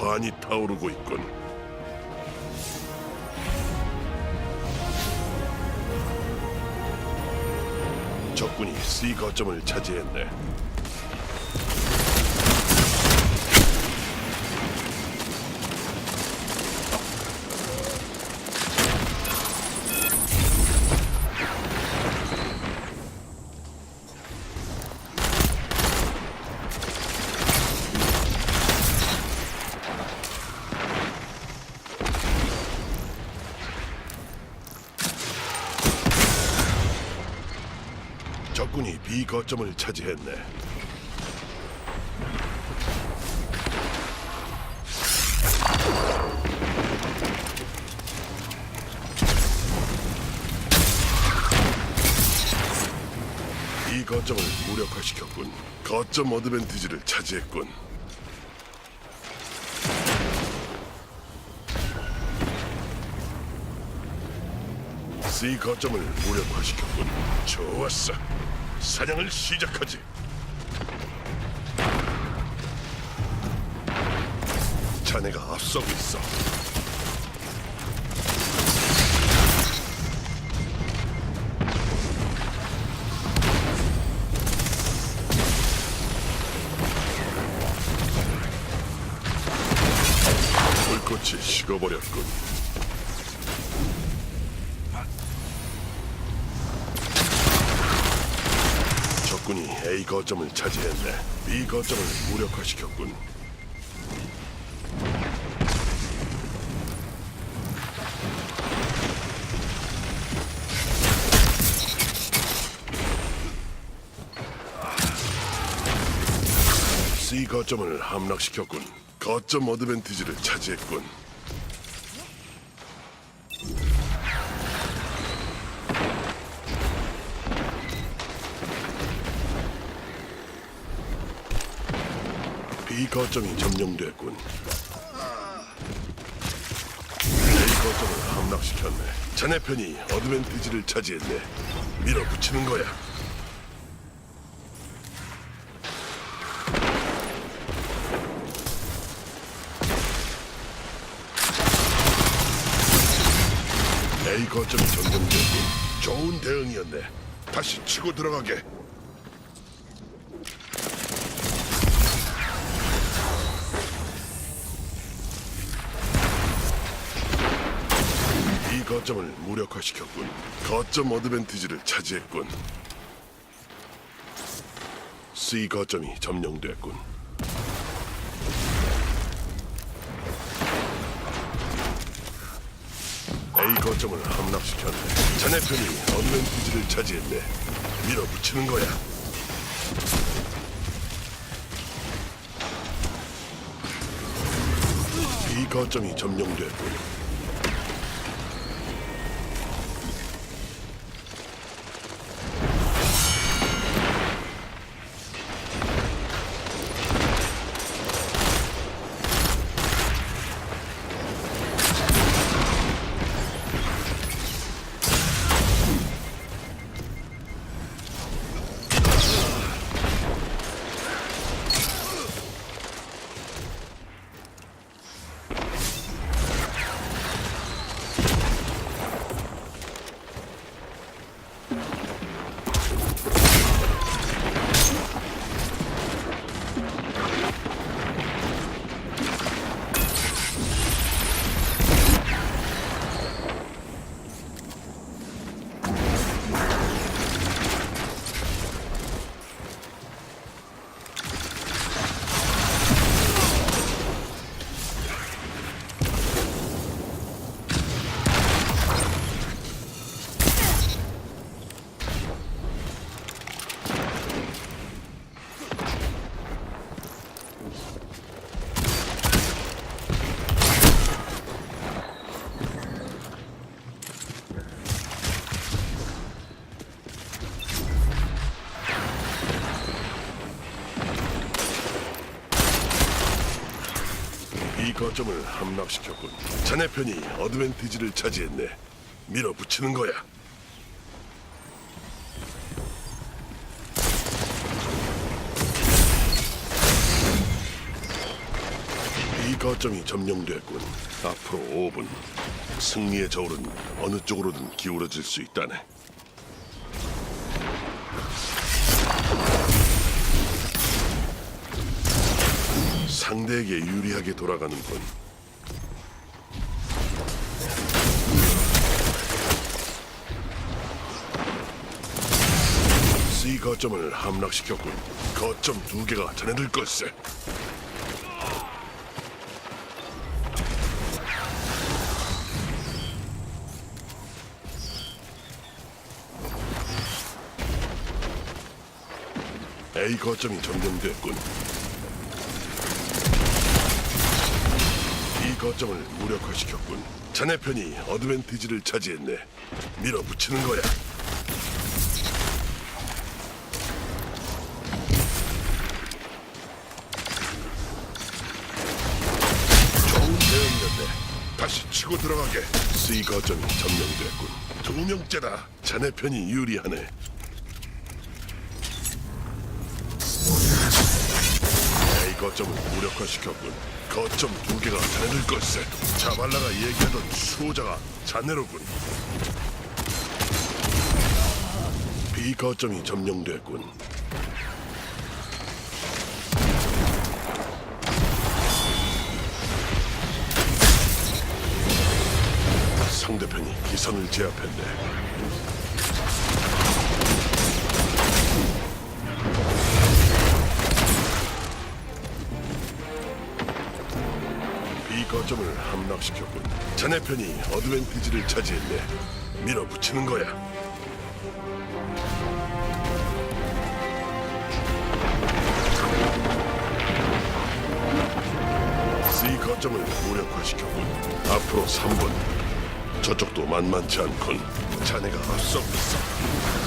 환히 타오르고 있군. 적군이 C 거점을 차지했네. 적군이 B 거점을 차지했네. 이 거점을 무력화시켰군. 거점 어드밴티지를 차지했군. C 거점을 무력화시켰군. 좋았어. 사냥을 시작하지. 자네가 앞서고 있어. 불꽃이 식어버렸군. 적군이 A 거점을 차지했네. B 거점을 무력화시켰군. C 거점을 함락시켰군. 거점 어드밴티지를 차지했군. B 거점이 점령됐군. A 거점을 함락시켰네. 자네 편이 어드밴티지를 차지했네. 밀어붙이는 거야. A 거점이 점령됐군. 좋은 대응이었네. 다시 치고 들어가게. 거점을 무력화시켰군. 거점 어드밴티지를 차지했군. C 거점이 점령됐군. A 거점을 함락시켰네. 자네 편이 어드밴티지를 차지했네. 밀어붙이는 거야. B 거점이 점령됐군. 이 거점을 함락시켰군. 자네 편이 어드밴티지를 차지했네. 밀어붙이는 거야. 이 거점이 점령됐군. 앞으로 5분. 승리의 저울은 어느 쪽으로든 기울어질 수 있다네. 상대에게 유리하게 돌아가는군. C 거점을 함락시켰군. 거점 두 개가 자네들 걸세. A 거점이 점령됐군. 거점을 무력화시켰군. 자네 편이 어드밴티지를 차지했네. 밀어붙이는 거야. 좋은 대응이었네. 다시 치고 들어가게. C 거점이 점령됐군. 두 명째다. 자네 편이 유리하네. 거점을 무력화시켰군. 거점 두 개가 자네들 걸세. 자발라가 얘기하던 수호자가 자네로군. B 거점이 점령됐군. 상대편이 기선을 제압했네. 거점을 함락시켰군. 자네 편이 어드밴티지를 차지했네. 밀어붙이는 거야. C 거점을 무력화시켰군. 앞으로 3분. 저쪽도 만만치 않군. 자네가 앞서고 있어.